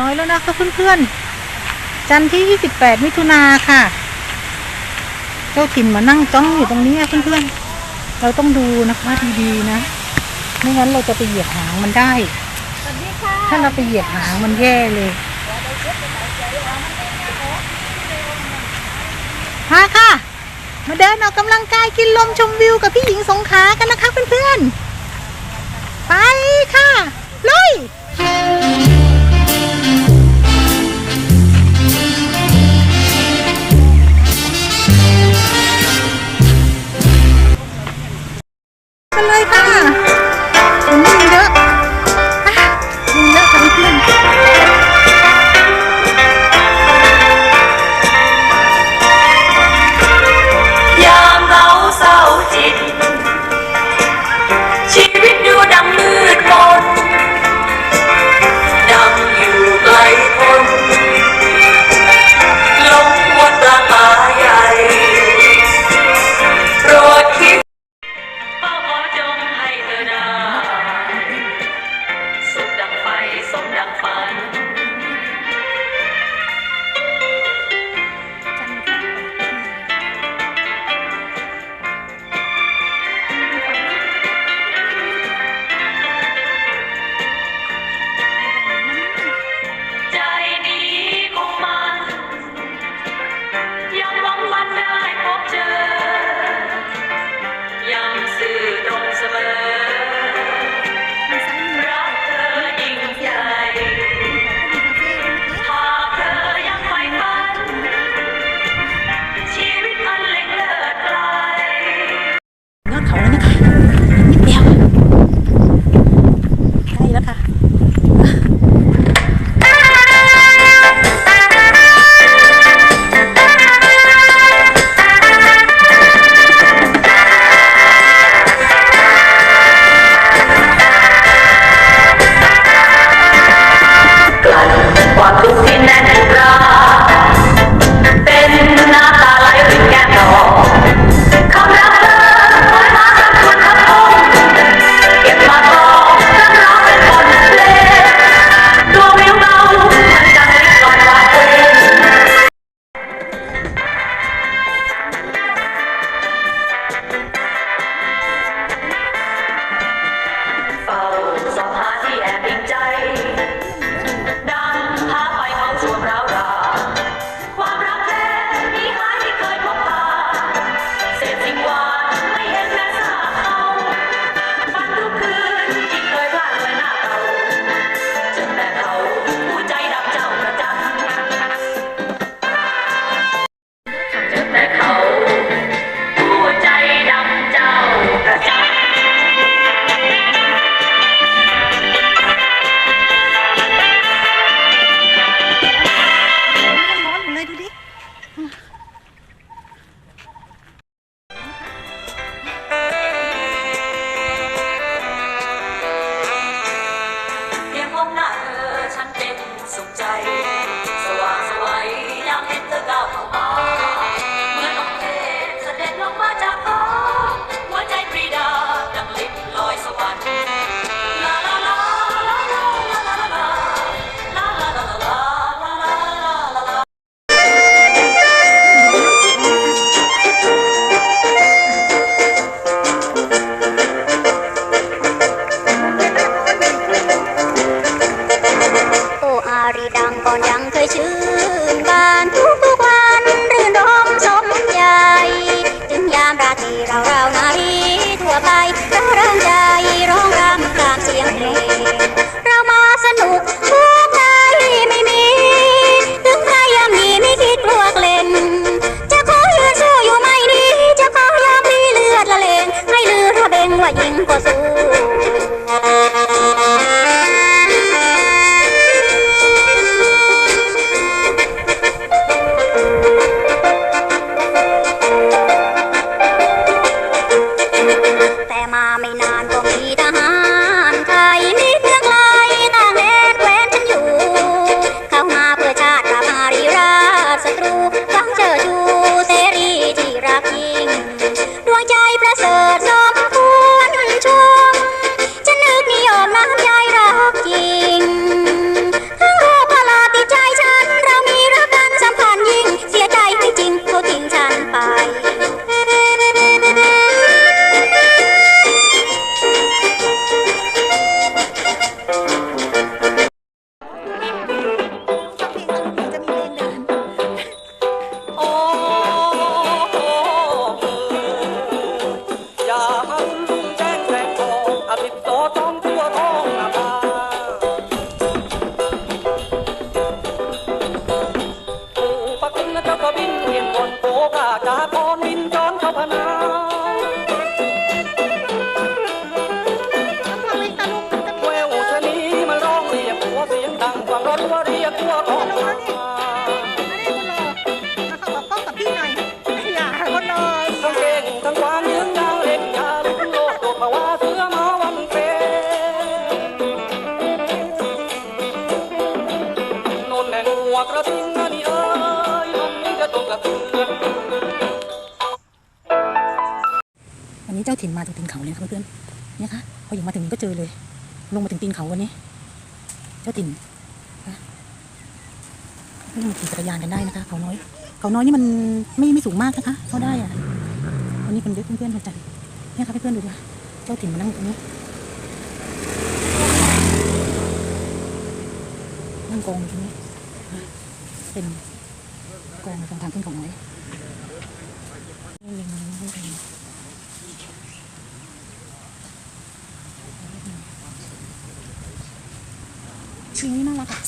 น้อยแล้วนะคะเพื่อนๆ จันทร์ที่ 28 มิถุนาค่ะ เจ้าถิ่นมานั่งจ้องอยู่ตรงนี้เพื่อนๆ เราต้องดูนะคะดีๆนะ ไม่งั้นเราจะไปเหยียบหางมันได้ ถ้าเราไปเหยียบหางมันแย่เลยมาค่ะ มาเดินออกกำลังกายกินลมชมวิวกับพี่หญิงสงขากันนะคะเพื่อนๆ ไปค่ะ ลุย กระทิงนั่นเอ้ยมนมีแต่ตังกระตือวันนี้เจ้าถิ่นมาถึงตีนเขาเลยครับเพื่อนเนี่ยค่ะพออยู่มาถึงก็เจอเลย ลงมาถึงตีนเขาวันนี้ เจ้าถิ่นเรื่ขี่จักรยานกันได้นะคะเขาน้อย เขาน้อยนี่มันไม่ไม่สูงมากนะคะเขาได้อะวันนี้คนเยอะเพื่อนๆมาจัดเนี่ยค่ะเพื่อนดูดิเจ้าถิ่นมานั่งตรงนี้นั่งกองอยู่ตรงนี้ เป็นกองตรงทางขึ้นขอยยังไม่เป็นชีนี้น่ารักอะ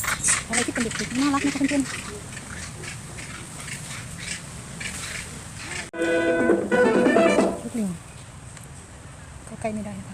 อะไรที่เป็นเด็กๆน่ารักนะคะเพื่อนๆลูกลิงเข้าใกล้ไม่ได้นะคะ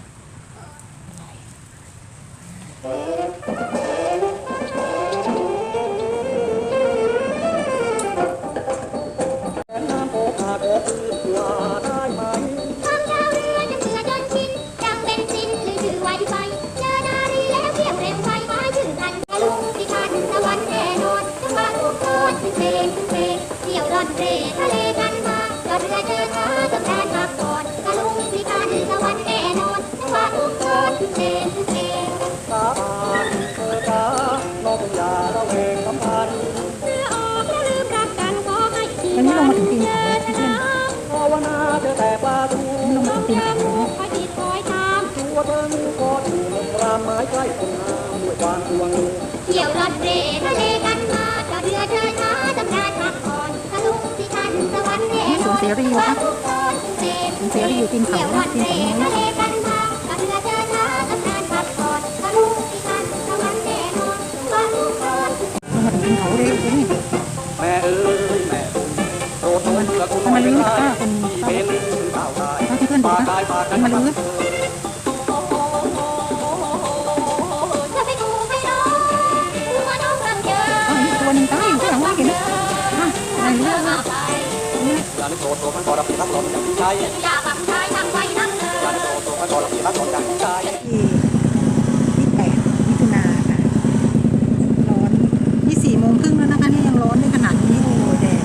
เสียรีอยู่ครับเสียรีอยู่กินเขากินเขาน้อยมาถึงกินเขาเร็วเลยแม่เอ้แม่โดนโดนเรือกูไม่ได้เป็นเต่าที่เพื่อนบอกนะมาลื้อ ยาได้โปรโปรดมันขอรับผิดรับรองจากพี่ชายอย่าบังชายทางไว้นั่งเลอย่าได้โปรโปรดมันขอรับผิดรับรองจากพี่ชายที่ที่แปดมิถุนาค่ะร้อนนี่สี่โมงครึ่งแล้วนะคะนี่ยังร้อนได้ขนาดนี้โอ้โหแดด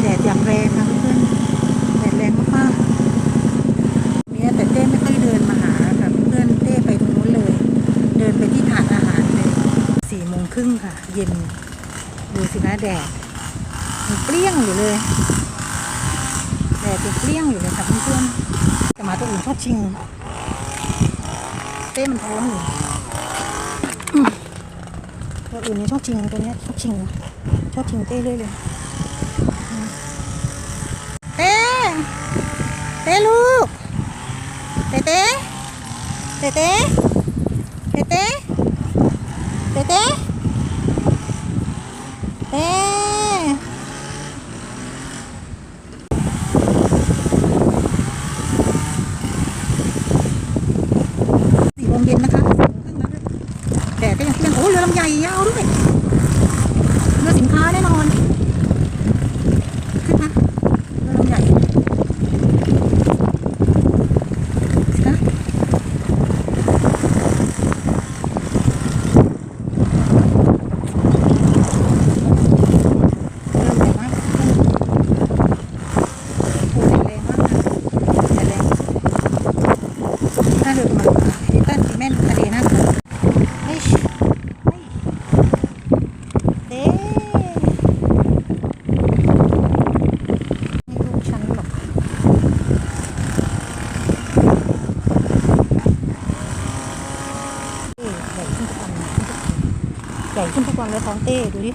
แดดอย่างแรงค่ะเพื่อนๆแดดแรงมากๆเนี่ยแต่เต้ไม่ค่อยเดินมาหาค่ะเพื่อนเต้ไปตรงนู้นเลย เดินไปที่ถาดอาหารเลยสี่โมงครึ่งค่ะ เย็นดูสิคะแดดมันเปรี้ยงอยู่เลย แดดยังเปรี้ยงอยู่เลยค่ะเพื่อนๆแต่หมาตัวอื่นชอบชิง เต้มันท้องอยู่ตัวอื่นนี่ชอบชิงตัวเนี้ยชอบชิงชอบชิงเต้เรื่อยเลยเต้เต้ลูกเต้เต้เต้เต้เต้เต้เต้เต้ ขึ้นทุกวันเลยของเต้ดูดิ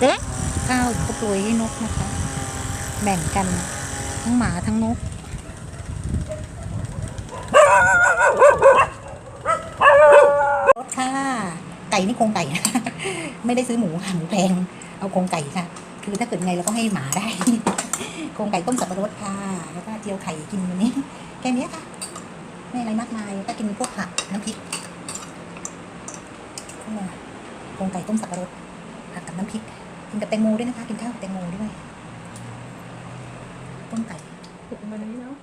เด็กข้าวก็โปรยให้นกนะคะ แบ่งกันทั้งหมาทั้งนก รถค่ะ ไก่นี่โครงไก่นะไม่ได้ซื้อหมูค่ะหมูแพง เอาโครงไก่ค่ะ คือถ้าเกิดไงเราก็ให้หมาได้ โครงไก่ต้มสับปะรดค่ะ แล้วก็เจียวไข่กินวันนี้ แค่นี้ค่ะ ไม่อะไรมากมายก็กินพวกผักน้ำพริกโครงไก่ต้มสับปะรดผักกับน้ำพริก กินกับแตงโมด้วยนะคะ กินข้าวกับแตงโมด้วยต้มไก่ปลุกมานี้เนาะ